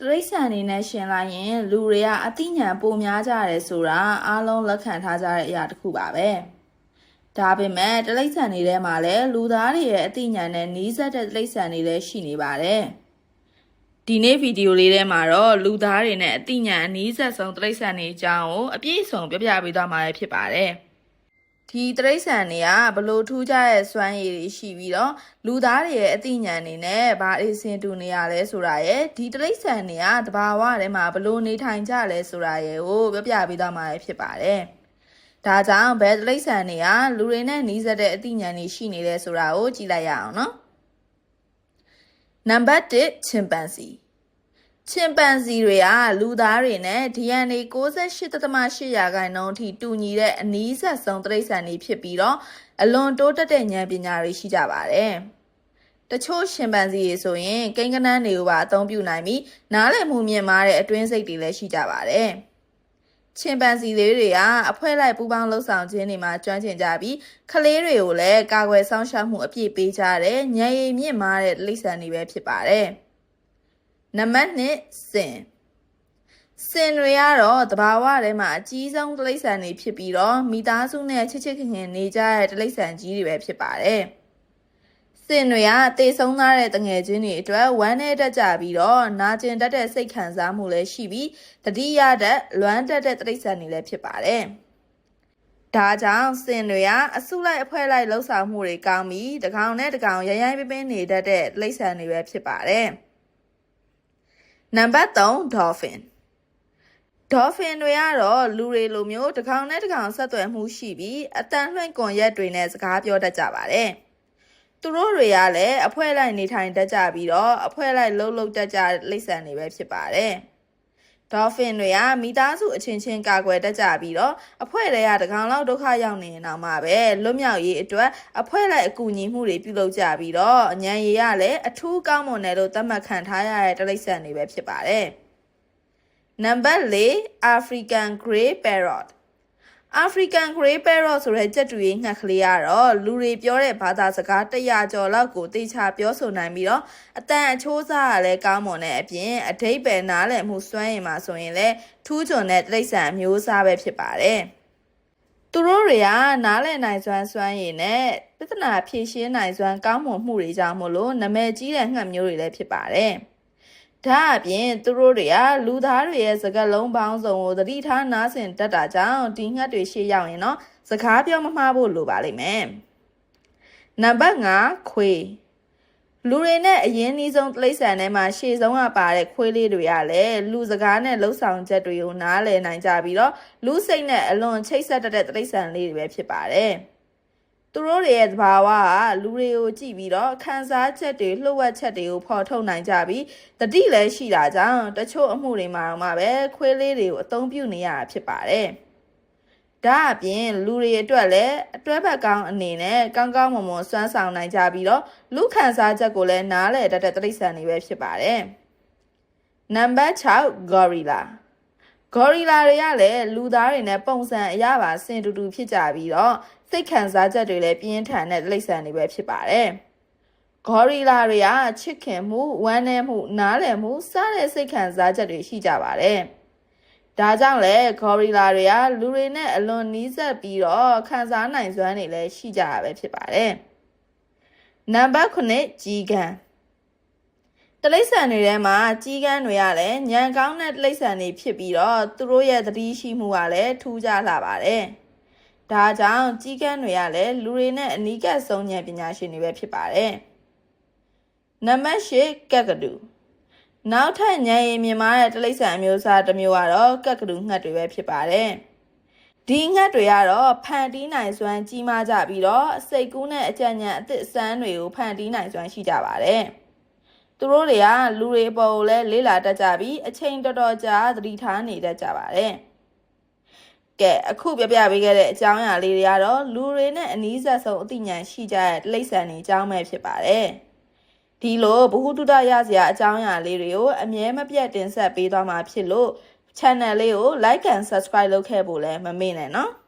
တရိษံအနေနဲ့ရှင်လိုက်ရင်လူတွေကအသိဉာဏ်ပိုများကြတယ်ဆိုတာအားလုံးလက်ခံထားကြတဲ့အရာတစ်ခုပါပဲဒါပေမဲ့တရိษံတွေထဲမှာလည်းလူသားတွေရဲ့အသိဉာဏ်နဲ့နှီးစပ်တဲ့တရိษံတွေလည်းရှိနေပါတယ်ဒီနေ့ဗီဒီယိုလေးထဲမှာတော့လူသားတွေနဲ့အသိဉာဏ်အနည်းဆက်ဆုံးတရိษံတွေအကြောင်းကိုအပြည့်အစုံပြပြပေးသွားမှာဖြစ်ပါတယ် ဒီတရိษံတွေကဘလို့ထူးခြားတဲ့စွမ်းရည်တွေရှိပြီးတော့လူသားတွေရဲ့အသိဉာဏ်တွေနဲ့ဘာအစင်တူနေရလဲဆိုတာရဲ့ဒီတရိษံတွေကတဘာဝထဲမှာဘလို့နေထိုင်ကြလဲဆိုတာရဲ့ကိုပြပြပေးသွားမှာဖြစ်ပါတယ်ဒါကြောင့်ဘယ်တရိษံတွေကလူတွေနဲ့နှီးစပ်တဲ့အသိဉာဏ်တွေရှိနေလဲဆိုတာကိုကြည့်လိုက်ရအောင်နော်နံပါတ်1ချင်ပန်စီ ချင်ပန်စီတွေကလူသားတွေနဲ့ DNA 68.8ရာခိုင်နှုန်းအထိတူညီတဲ့အနည်းဆက်ဆုံးတိရစ္ဆာန်တွေဖြစ်ပြီးတော့အလွန်တိုးတက်တဲ့ဉာဏ်ပညာတွေရှိကြပါတယ်။တချို့ရှင်ပန်စီတွေဆိုရင်ကိန်းကနန်းတွေကိုပါအသုံးပြုနိုင်ပြီးနားလည်မှုမြင့်မားတဲ့အတွင်းစိတ်တွေလည်းရှိကြပါတယ်။ချင်ပန်စီလေးတွေကအဖွဲလိုက်ပူပေါင်းလှုပ်ဆောင်ခြင်းတွေမှာကျွမ်းကျင်ကြပြီးကလေးတွေကိုလည်းကာကွယ်ဆောင်ရှောက်မှုအပြည့်ပေးကြတဲ့ဉာဏ်ရည်မြင့်မားတဲ့လိမ့်ဆန်တွေပဲဖြစ်ပါတယ်။ နံပါတ်1စင်စင်တွေကတော့တဘာဝထဲမှာအကြီးဆုံးတိရစ္ဆာန်တွေဖြစ်ပြီးတော့မိသားစုနဲ့ချစ်ချစ်ခင်ခင်နေကြတဲ့တိရစ္ဆာန်ကြီးတွေပဲဖြစ်ပါတယ်စင်တွေကတေဆုံးသားတဲ့တငယ်ချင်းတွေအတွက်ဝမ်းနဲ့တက်ကြပြီးတော့နာကျင်တတ်တဲ့စိတ်ခံစားမှုလည်းရှိပြီးတတိယတက်လွမ်းတက်တဲ့တိရစ္ဆာန်တွေလည်းဖြစ်ပါတယ်ဒါကြောင့်စင်တွေကအစုလိုက်အဖွဲလိုက်လှုပ်ဆောင်မှုတွေကောင်းပြီးတကောင်နဲ့တကောင်ရရိုင်းပင်းပင်းနေတတ်တဲ့တိရစ္ဆာန်တွေပဲဖြစ်ပါတယ်။ နံပါတ်3 dolphin dolphin တွေကတော့လူတွေလိုမျိုးတစ်ကောင်နဲ့တစ်ကောင်ဆက်သွယ်မှုရှိပြီးအတန်လွှင့်ကွန်ရက်တွေနဲ့စကားပြောတတ်ကြပါတယ်သူတို့တွေကလည်းအဖွဲလိုက်နေထိုင်တတ်ကြပြီးတော့အဖွဲလိုက်လှုပ်လှုပ်တတ်ကြလိမ့်ဆန်တွေပဲဖြစ်ပါတယ် ဒေါ်ဖင်တွေကမိသားစုအချင်းချင်းကာကွယ်တတ်ကြပြီးတော့အဖွဲတွေကတကောင်လောက်ဒုက္ခရောက်နေရင်တော့မှပဲလွတ်မြောက်ရေးအတွက်အဖွဲလိုက်အကူအညီမှုတွေပြုလုပ်ကြပြီးတော့အញ្ញံရည်ရလည်းအထူးကောင်းမွန်တယ်လို့သတ်မှတ်ခံထားရတဲ့တလိမ့်ဆန်တွေပဲဖြစ်ပါတယ်။နံပါတ်၄ African Grey Parrot African Grey Parrot ဆိုတဲ့ကြက်တူရေးငှက်ကလေးကတော့လူတွေပြောတဲ့ဘာသာစကား100ကျော်လောက်ကိုတေချာပြောဆိုနိုင်ပြီးတော့အတန်အချိုးစားကလည်းကောင်းမွန်တဲ့အပြင်အဓိပ္ပာယ်နားလည်မှုစွမ်းရည်မှာဆိုရင်လည်းထူးချွန်တဲ့တိရစ္ဆာန်အမျိုးအစားပဲဖြစ်ပါတယ်။သူတို့တွေကနားလည်နိုင်စွမ်းစွမ်းရည်နဲ့ပြဿနာဖြေရှင်းနိုင်စွမ်းကောင်းမွန်မှုတွေကြောင့်မို့လို့နာမည်ကြီးတဲ့ငှက်မျိုးတွေလည်းဖြစ်ပါတယ်။ ဒါအပြင်သူတို့တွေကလူသားတွေရဲ့စကားလုံးပေါင်းစုံကိုသတိထားနားဆင်တတ်တာကြောင့်ဒီငှက်တွေရှေ့ရောက်ရင်တော့စကားပြောမမှားဖို့လိုပါလိမ့်မယ်။နံပါတ်5ခွေလူတွေနဲ့အရင်နှီးဆုံးတိရစ္ဆာန်ထဲမှာရှေ့ဆုံးကပါတဲ့ခွေးလေးတွေကလည်းလူစကားနဲ့လှုပ်ဆောင်ချက်တွေကိုနားလည်နိုင်ကြပြီးတော့လူစိတ်နဲ့အလွန်ချိတ်ဆက်တတ်တဲ့တိရစ္ဆာန်လေးတွေပဲဖြစ်ပါတယ်။ သူတို့တွေရဲ့သဘာဝကလူတွေကိုကြည့်ပြီးတော့ခံစားချက်တွေလှုပ်ဝက်ချက်တွေကိုဖော်ထုတ်နိုင်ကြပြီးတတိလည်းရှိတာကြောင့်တချို့အမှုတွေမှာတော့မှပဲခွေးလေးတွေကိုအသုံးပြုနေရတာဖြစ်ပါတယ်။ဒါအပြင်လူတွေအတွက်လည်းအတွဲဘက်ကောင်းအနေနဲ့ကောင်းကောင်းမွန်မွန်စွမ်းဆောင်နိုင်ကြပြီးတော့လူခံစားချက်ကိုလည်းနားလည်တတ်တဲ့တိရစ္ဆာန်တွေပဲဖြစ်ပါတယ်။နံပါတ်6 gorilla ဂေါ်ရီလာတွေကလည်းလူသားတွေနဲ့ပုံစံအရပါဆင်တူတူဖြစ်ကြပြီးတော့ စိတ်ခံစားချက်တွေလည်းပြင်းထန်တဲ့လိမ့်ဆန်တွေပဲဖြစ်ပါတယ်။ဂေါ်ရီလာတွေကချစ်ခင်မှုဝမ်းနည်းမှုနားလည်မှုစတဲ့စိတ်ခံစားချက်တွေရှိကြပါတယ်။ဒါကြောင့်လေဂေါ်ရီလာတွေကလူတွေနဲ့အလွန်နီးစပ်ပြီးတော့ခံစားနိုင်စွမ်းတွေလည်းရှိကြတာပဲဖြစ်ပါတယ်။နံပါတ်9ကြီးကန်တလိษံတွေထဲမှာကြီးကန်းတွေကလည်းညံကောင်းတဲ့တလိษံတွေဖြစ်ပြီးတော့သူတို့ရဲ့သတိရှိမှုကလည်းထူးခြားလာပါတယ်။ ဒါကြောင့်ကြီးကန်းတွေကလည်းလူတွေနဲ့အနီးကပ်ဆုံးဉာဏ်ပညာရှင်တွေပဲဖြစ်ပါတယ်။နံပါတ်၈ကက်ကတူနောက်ထပ်ဉာဏ်ရည်မြင်မာတဲ့တလိษံအမျိုးအစားတစ်မျိုးကတော့ကက်ကတူငှက်တွေပဲဖြစ်ပါတယ်။ဒီငှက်တွေကတော့ဖန်တီးနိုင်စွမ်းကြီးမားကြပြီးတော့စိတ်ကူးနဲ့အကြံဉာဏ်အသစ်အစမ်းတွေကိုဖန်တီးနိုင်စွမ်းရှိကြပါတယ်။သူတို့တွေကလူတွေပေါ်ကိုလည်းလေးလာတတ်ကြပြီးအချိန်တော်တော်ကြာသတိထားနေတတ်ကြပါတယ်။ ကဲအခုပြပြပေးခဲ့တဲ့အကြောင်းအရာလေးတွေကတော့လူတွေနဲ့အနည်းဆက်ဆုံးအသိဉာဏ်ရှိကြတဲ့လိမ့်ဆန်နေအကြောင်းပဲဖြစ်ပါတယ်။ဒီလိုဘ ഹു တုဒရစရာအကြောင်းအရာလေးတွေကိုအမြဲမပြတ်တင်ဆက်ပေးသွားမှာဖြစ်လို့ channel လေးကို like and subscribe လုပ်ခဲ့ဖို့လည်းမမေ့နဲ့နော်။